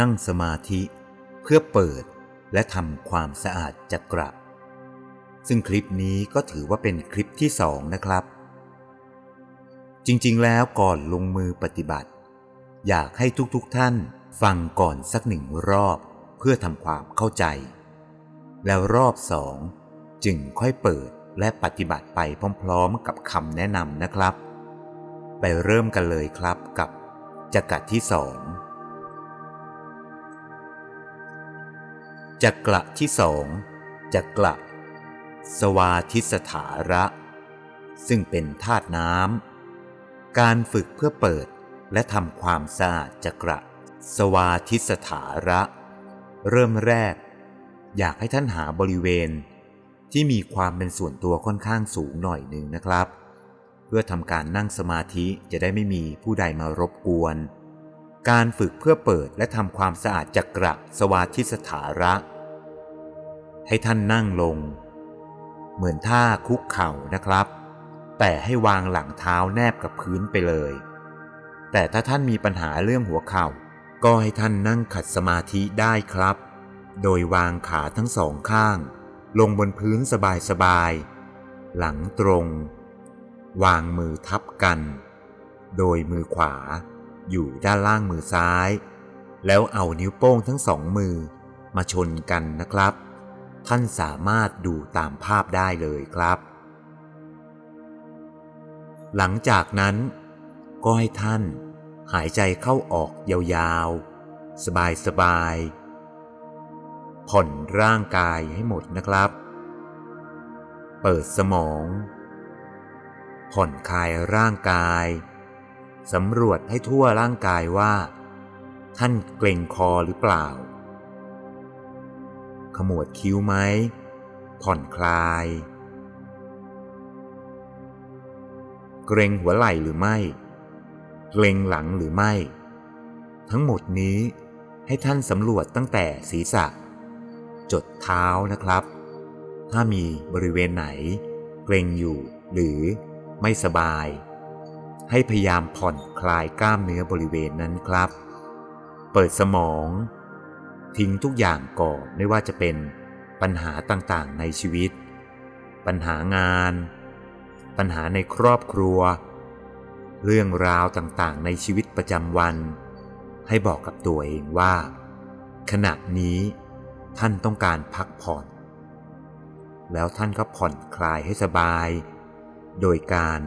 นั่งสมาธิเพื่อเปิดและทำความสะอาดจักระซึ่งคลิปนี้ก็ถือว่าเป็นคลิปที่สองนะครับ จริงๆ แล้วก่อนลงมือปฏิบัติ อยากให้ทุกๆทท่านฟังก่อนสักหนึ่งรอบเพื่อทำความเข้าใจ แล้วรอบสองจึงค่อยเปิดและปฏิบัติไปพร้อมๆ กับคำแนะนำนะครับ ไปเริ่มกันเลยครับกับจักระที่สอง จักระที่สองจักระสวาทิสถาระ ซึ่งเป็นธาตุน้ำการฝึกเพื่อเปิดและทำความสะอาดจักระสวาทิสถาระ เริ่มแรก อยากให้ท่านหาบริเวณ ที่มีความเป็นส่วนตัวค่อนข้างสูงหน่อยหนึ่งนะครับ เพื่อทำการนั่งสมาธิจะได้ไม่มีผู้ใดมารบกวน การฝึกเพื่อเปิดและทำความสะอาดจักระสวาทิสถาระ ให้ท่านนั่งลง เหมือนท่าคุกเข่านะครับ แต่ให้วางหลังเท้าแนบกับพื้นไปเลย แต่ถ้าท่านมีปัญหาเรื่องหัวเข่า ก็ให้ท่านนั่งขัดสมาธิได้ครับ โดยวางขาทั้งสองข้าง ลงบนพื้นสบายๆ หลังตรง วางมือทับกัน โดยมือขวา อยู่ด้านล่างมือซ้าย แล้วเอานิ้วโป้งทั้งสองมือมาชนกันนะครับ ท่านสามารถดูตามภาพได้เลยครับ หลังจากนั้น ก็ให้ท่านหายใจเข้าออกยาวๆ สบายๆ ผ่อนร่างกายให้หมดนะครับ เปิดสมอง ผ่อนคลายร่างกาย สำรวจให้ทั่วร่างกายว่า ท่านเกร็งคอหรือเปล่า ขมวดคิ้วไหม ผ่อนคลาย เกรงหัวไหล่หรือไม่ เกรงหลังหรือไม่ ทั้งหมดนี้ให้ท่านสำรวจตั้งแต่ศีรษะ จดเท้านะครับ ถ้ามีบริเวณไหน เกรงอยู่หรือไม่สบาย ให้พยายามผ่อนคลายกล้ามเนื้อบริเวณนั้นครับ เปิดสมอง ทิ้งทุกอย่างก่อนไม่ว่าจะเป็นปัญหาต่างๆในชีวิต ปัญหางาน ปัญหาในครอบครัว เรื่องราวต่างๆ ในชีวิตประจำวัน ให้บอกกับตัวเองว่า ขณะนี้ท่านต้องการพักผ่อน แล้วท่านก็ผ่อนคลายให้สบาย โดยการ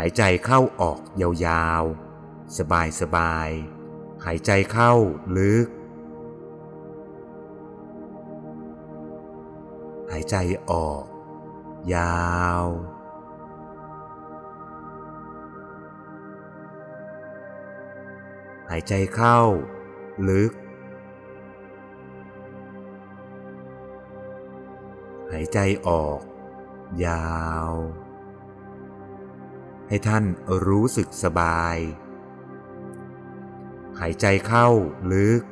หายใจเข้าออกยาวๆ สบายๆ หายใจเข้าลึก หายใจออก ยาว หายใจเข้า ลึก หายใจออก ยาว ให้ท่านรู้สึกสบาย หายใจเข้าลึก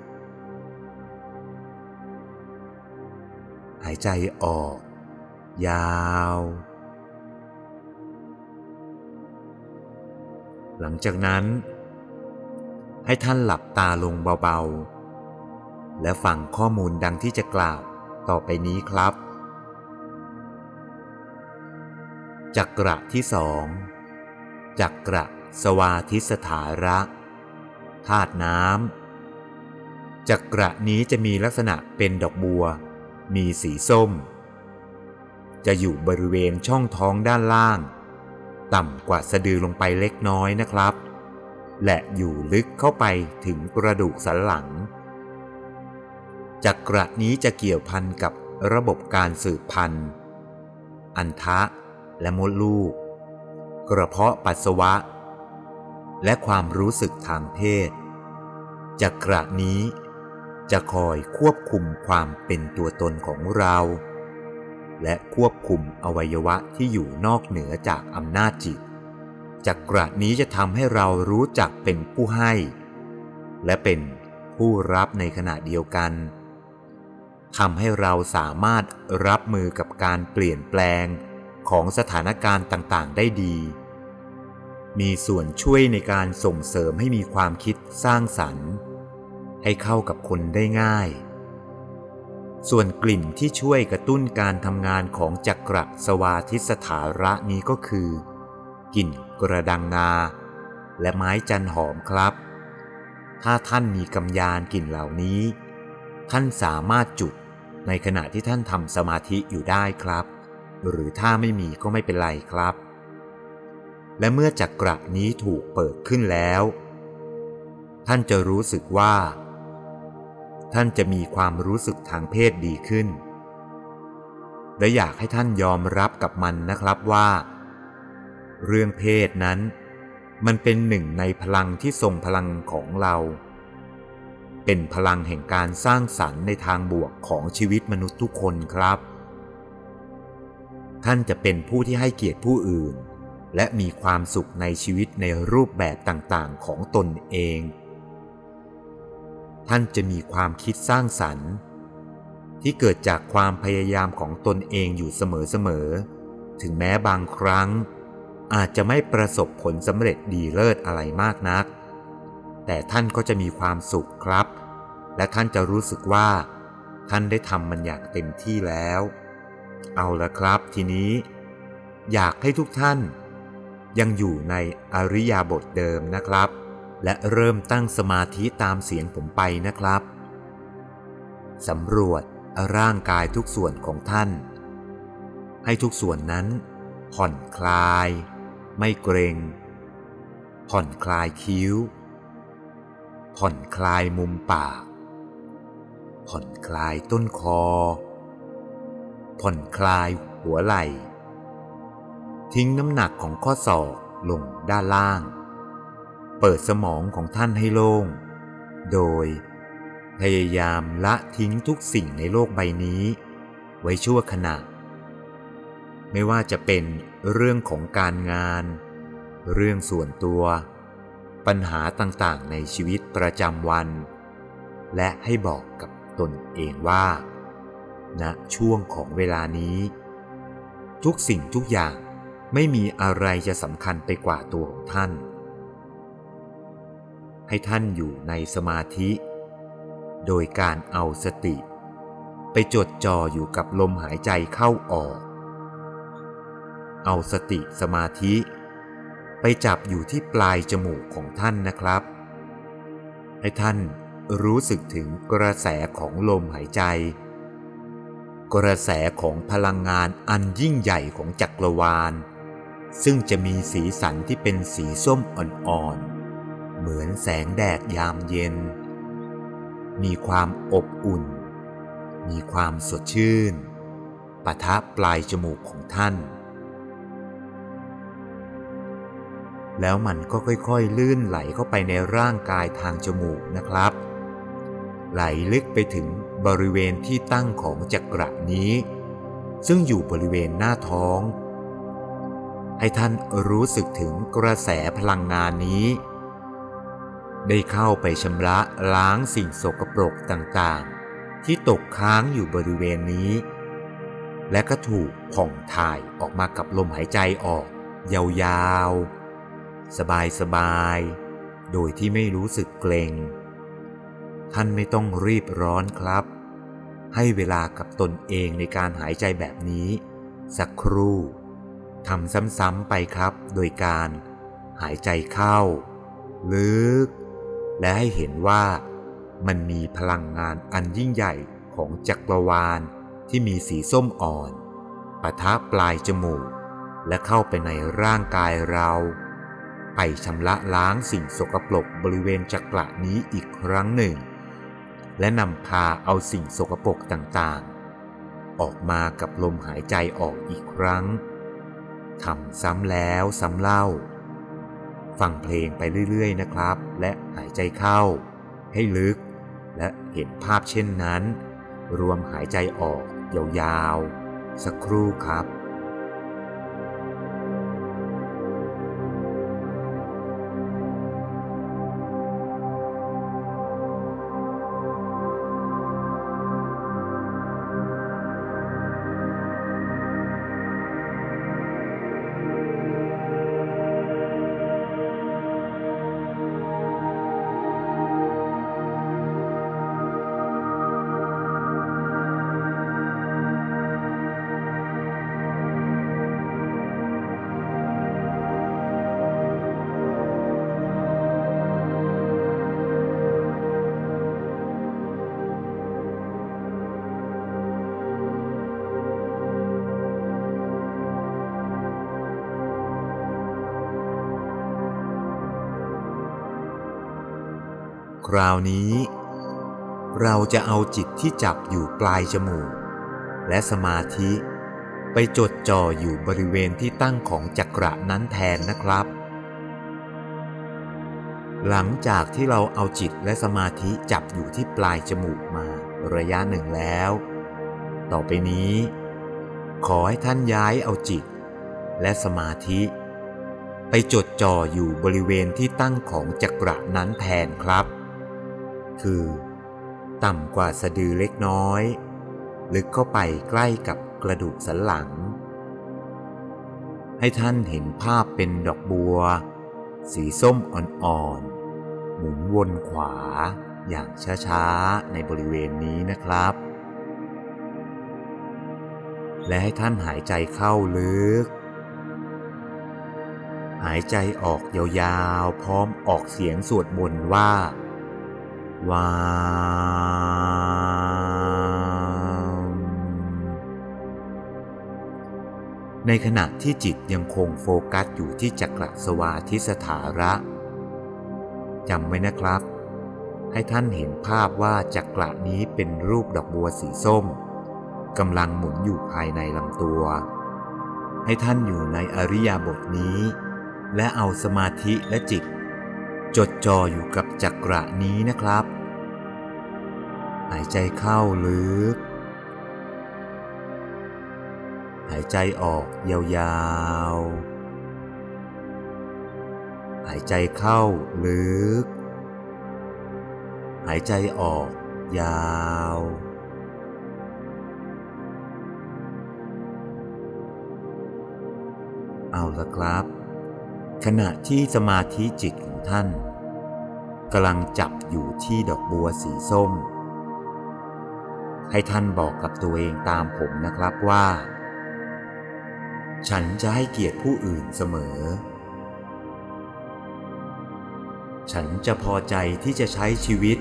หายใจออก ยาว หลังจากนั้น ให้ท่านหลับตาลงเบาๆ และฟังข้อมูลดังที่จะกล่าวต่อไปนี้ครับจักระที่สอง จักระสวาทิสถาระธาตุน้ำจักระนี้จะมีลักษณะเป็นดอกบัว มีสีส้ม จะอยู่บริเวณช่องท้องด้านล่าง ต่ำกว่าสะดือลงไปเล็กน้อยนะครับ และอยู่ลึกเข้าไปถึงกระดูกสันหลัง จักระนี้จะเกี่ยวพันกับระบบการสืบพันธุ์ อันทะและมดลูก กระเพาะปัสสาวะ และความรู้สึกทางเพศจักระนี้จะคอยควบคุมความเป็นตัวตนของเรา และควบคุมอวัยวะที่อยู่นอกเหนือจากอำนาจจิตจักระนี้จะทำให้เรารู้จักเป็นผู้ให้ และเป็นผู้รับในขณะเดียวกันทำให้เราสามารถรับมือกับการเปลี่ยนแปลง ของสถานการณ์ต่างๆ ได้ดี มีส่วนช่วยในการส่งเสริมให้มีความคิดสร้างสรรค์ ให้เข้ากับคนได้ง่าย ส่วนกลิ่นที่ช่วยกระตุ้นการทำงานของจักรสวาทิสถาระนี้ก็คือกลิ่นกระดังงาและไม้จันหอมครับ ถ้าท่านมีกำยานกลิ่นเหล่านี้ ท่านสามารถจุดในขณะที่ท่านทำสมาธิอยู่ได้ครับ หรือถ้าไม่มีก็ไม่เป็นไรครับ และเมื่อจักระนี้ถูกเปิดขึ้นแล้ว ท่านจะรู้สึกว่า ท่านจะมีความรู้สึกทางเพศดีขึ้น และอยากให้ท่านยอมรับกับมันนะครับว่า เรื่องเพศนั้น มันเป็นหนึ่งในพลังที่ทรงพลังของเราเป็นพลังแห่งการสร้างสรรค์ในทางบวกของชีวิตมนุษย์ทุกคนครับ ท่านจะเป็นผู้ที่ให้เกียรติผู้อื่น และมีความสุขในชีวิตในรูปแบบต่างๆของตนเอง ท่านจะมีความคิดสร้างสรรค์ ที่เกิดจากความพยายามของตนเองอยู่เสมอๆ ถึงแม้บางครั้ง อาจจะไม่ประสบผลสำเร็จดีเลิศอะไรมากนัก แต่ท่านก็จะมีความสุขครับ และท่านจะรู้สึกว่า ท่านได้ทำมันอย่างเต็มที่แล้ว เอาละครับทีนี้ อยากให้ทุกท่าน ยังอยู่ในอริยาบทเดิมนะครับ และเริ่มตั้งสมาธิตามเสียงผมไปนะครับสำรวจร่างกายทุกส่วนของท่าน ให้ทุกส่วนนั้น ผ่อนคลาย ไม่เกรง ผ่อนคลายคิ้ว ผ่อนคลายมุมปาก ผ่อนคลายต้นคอ ผ่อนคลายหัวไหล่ ทิ้งน้ำหนักของข้อศอกลงด้านล่าง เปิดสมองของท่านให้โล่ง โดย พยายามละทิ้งทุกสิ่งในโลกใบนี้ ไว้ชั่วขณะ ไม่ว่าจะเป็นเรื่องของการงาน เรื่องส่วนตัว ปัญหาต่างๆในชีวิตประจำวัน และให้บอกกับตนเองว่า ณช่วงของเวลานี้ ทุกสิ่งทุกอย่างไม่มีอะไรจะสำคัญไปกว่าตัวของท่าน ให้ท่านอยู่ในสมาธิ โดยการเอาสติ ไปจดจ่ออยู่กับลมหายใจเข้าออก เอาสติสมาธิ ไปจับอยู่ที่ปลายจมูกของท่านนะครับ ให้ท่านรู้สึกถึงกระแสของลมหายใจ กระแสของพลังงานอันยิ่งใหญ่ของจักรวาล ซึ่งจะมีสีสันที่เป็นสีส้มอ่อนๆ เหมือนแสงแดดยามเย็น มีความอบอุ่น มีความสดชื่น ปะทะปลายจมูกของท่าน แล้วมันก็ค่อยๆ ลื่นไหลเข้าไปในร่างกายทางจมูกนะครับ ไหลลึกไปถึง บริเวณที่ตั้งของจักระนี้ ซึ่งอยู่บริเวณหน้าท้อง ให้ท่านรู้สึกถึงกระแสพลังงานนี้ ได้เข้าไปชำระล้างสิ่งสกปรกต่างๆ ที่ตกค้างอยู่บริเวณนี้ และก็ถูกผ่องถ่ายออกมากับลมหายใจออก ยาวๆ สบายๆ โดยที่ไม่รู้สึกเกรง ท่านไม่ต้องรีบร้อนครับ ให้เวลากับตนเองในการหายใจแบบนี้ สักครู่ทำซ้ำๆไปครับ โดยการหายใจเข้า ลึก และให้เห็นว่ามันมีพลังงานอันยิ่งใหญ่ของจักรวาลที่มีสีส้มอ่อนปะทะปลายจมูก และเข้าไปในร่างกายเรา ไปชำระล้างสิ่งสกปรกบริเวณจักระนี้อีกครั้งหนึ่ง และนำพาเอาสิ่งสกปรกต่างๆ ออกมากับลมหายใจออกอีกครั้งทำซ้ำแล้วซ้ำเล่า ฟังเพลงไปเรื่อยๆนะครับ และหายใจเข้า ให้ลึก และเห็นภาพเช่นนั้น รวมหายใจออกยาวๆสักครู่ครับ คราวนี้ เราจะเอาจิตที่จับอยู่ปลายจมูก และสมาธิไปจดจ่ออยู่บริเวณที่ตั้งของจักระนั้นแทนนะครับ หลังจากที่เราเอาจิตและสมาธิจับอยู่ที่ปลายจมูกมาระยะหนึ่งแล้ว ต่อไปนี้ ขอให้ท่านย้ายเอาจิต และสมาธิ ไปจดจ่ออยู่บริเวณที่ตั้งของจักระนั้นแทนครับ คือ ต่ำกว่าสะดือเล็กน้อย ลึกเข้าไปใกล้กับกระดูกสันหลัง ให้ท่านเห็นภาพเป็นดอกบัว สีส้มอ่อนๆ หมุนวนขวาอย่างช้าๆ ในบริเวณนี้นะครับ และให้ท่านหายใจเข้าลึก หายใจออกยาวๆ พร้อมออกเสียงสวดมนต์ว่า วามในขณะที่จิตยังคงโฟกัสอยู่ที่จักรสวาทิสถาระจำไว้นะครับ ให้ท่านเห็นภาพว่าจักระนี้เป็นรูปดอกบัวสีส้มกำลังหมุนอยู่ภายในลำตัว ให้ท่านอยู่ในอริยบทนี้ และเอาสมาธิและจิต จดจ่ออยู่กับจักระนี้นะครับ หายใจเข้าลึก หายใจออกยาวๆ หายใจเข้าลึก หายใจออกยาวเอาละครับ ขณะที่สมาธิจิตของท่านกำลังจับอยู่ที่ดอกบัวสีส้ม ให้ท่านบอกกับตัวเองตามผมนะครับว่า ฉันจะให้เกียรติผู้อื่นเสมอ ฉันจะพอใจที่จะใช้ชีวิต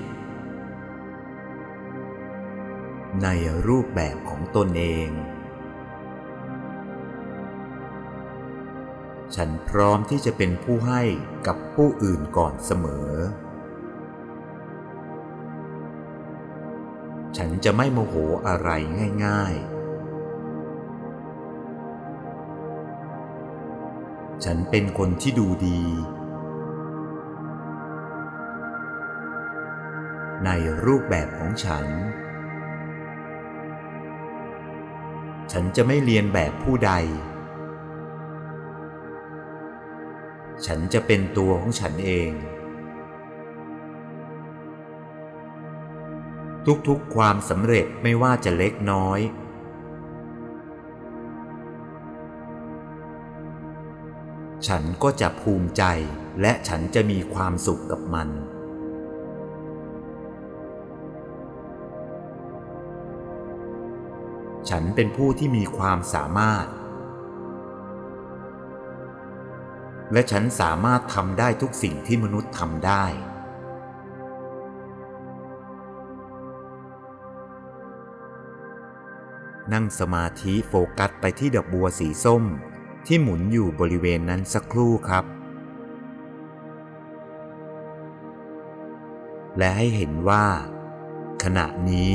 ในรูปแบบของตนเอง ฉันพร้อมที่จะเป็นผู้ให้กับผู้อื่นก่อนเสมอ ฉันจะไม่โมโหอะไรง่ายๆ ฉันเป็นคนที่ดูดี ในรูปแบบของฉัน ฉันจะไม่เรียนแบบผู้ใด ฉันจะเป็นตัวของฉันเอง ทุกๆความสำเร็จไม่ว่าจะเล็กน้อย ฉันก็จะภูมิใจและฉันจะมีความสุขกับมัน ฉันเป็นผู้ที่มีความสามารถ และฉันสามารถทำได้ทุกสิ่งที่มนุษย์ทำได้ นั่งสมาธิโฟกัสไปที่ดอกบัวสีส้ม ที่หมุนอยู่บริเวณนั้นสักครู่ครับ และให้เห็นว่า ขณะนี้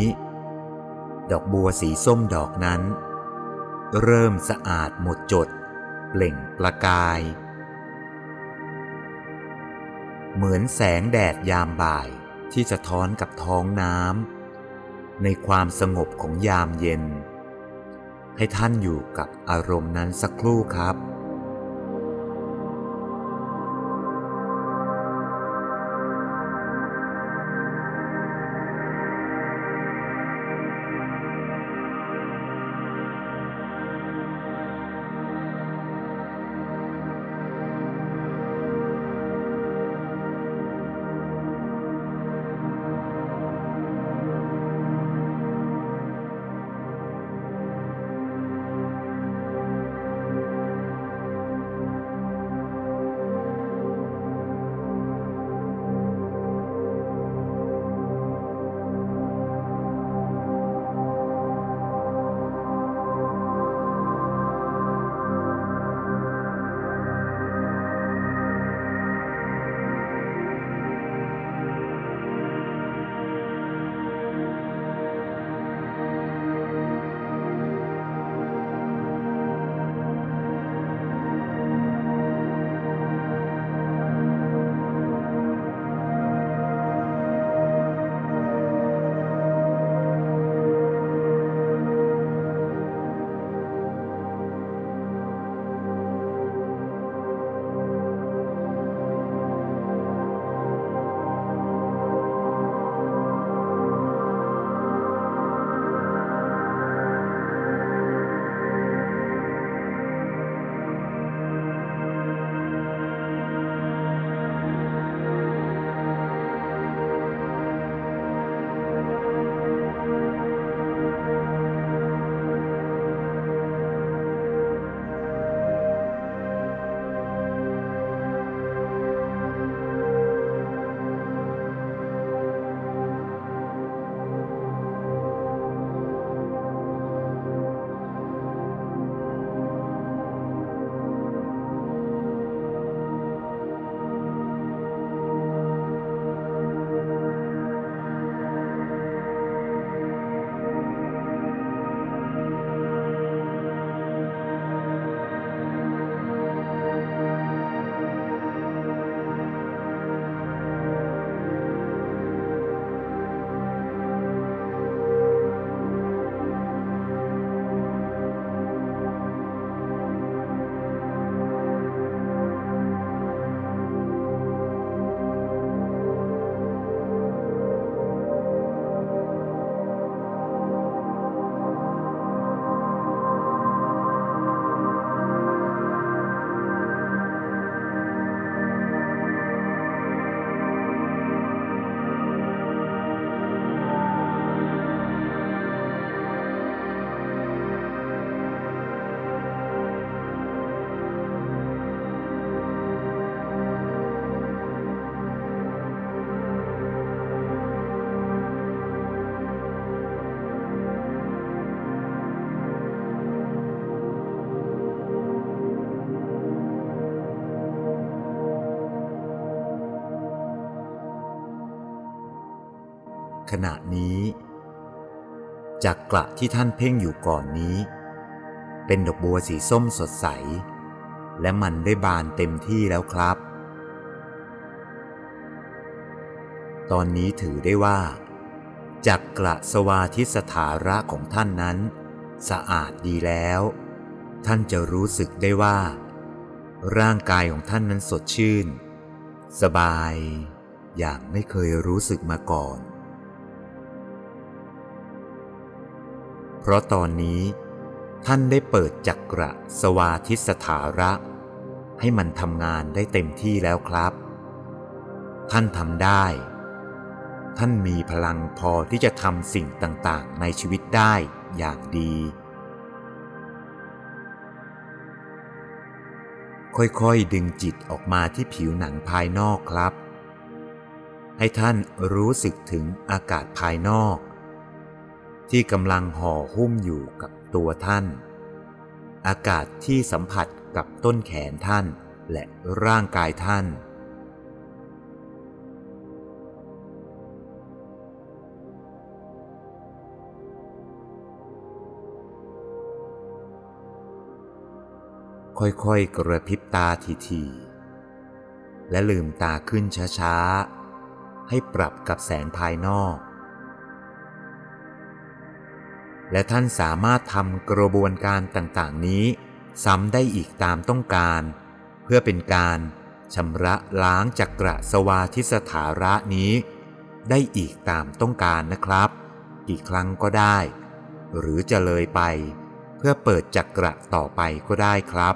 ดอกบัวสีส้มดอกนั้น เริ่มสะอาดหมดจด เปล่งประกาย เหมือนแสงแดดยามบ่ายที่สะท้อนกับท้องน้ำในความสงบของยามเย็น ให้ท่านอยู่กับอารมณ์นั้นสักครู่ครับ ขณะนี้ จากกระที่ท่านเพ่งอยู่ก่อนนี้ เป็นดอกบัวสีส้มสดใส และมันได้บานเต็มที่แล้วครับ ตอนนี้ถือได้ว่า จากกระสวาทิสถาระของท่านนั้น สะอาดดีแล้ว ท่านจะรู้สึกได้ว่า ร่างกายของท่านนั้นสดชื่น สบายอย่างไม่เคยรู้สึกมาก่อน เพราะตอนนี้ท่านได้เปิดจักระสวาทิสถาระ ให้มันทำงานได้เต็มที่แล้วครับ ท่านทำได้ ท่านมีพลังพอที่จะทำสิ่งต่างๆ ในชีวิตได้อย่างดี ค่อยๆดึงจิตออกมาที่ผิวหนังภายนอกครับ ให้ท่านรู้สึกถึงอากาศภายนอก ที่กำลังห่อหุ้มอยู่กับตัวท่าน อากาศที่สัมผัสกับต้นแขนท่านและร่างกายท่าน ค่อยๆ กระพริบตาทีๆและลืมตาขึ้นช้าๆ ให้ปรับกับแสงภายนอก และท่านสามารถทำกระบวนการต่างๆ นี้ ซ้ำได้อีกตามต้องการ เพื่อเป็นการชำระล้างจักระสวาทิสถาระนี้ ได้อีกตามต้องการนะครับ กี่ครั้งก็ได้ หรือจะเลยไป เพื่อเปิดจักระต่อไปก็ได้ครับ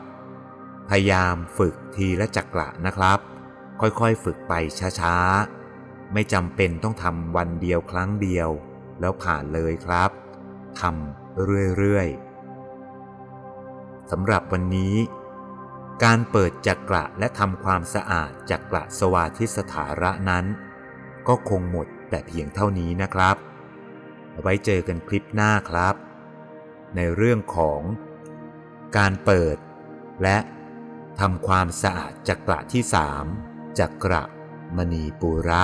พยายามฝึกทีละจักระนะครับ ค่อยๆฝึกไปช้าๆ ไม่จำเป็นต้องทำวันเดียวครั้งเดียว แล้วผ่านเลยครับ ทำเรื่อยๆสำหรับวันนี้ การเปิดจักระและทำความสะอาดจักระสวาทิสถาระนั้น ก็คงหมดแต่เพียงเท่านี้นะครับ ไว้เจอกันคลิปหน้าครับ ในเรื่องของการเปิดและทำความสะอาดจักระที่สามจักระมณีปุระ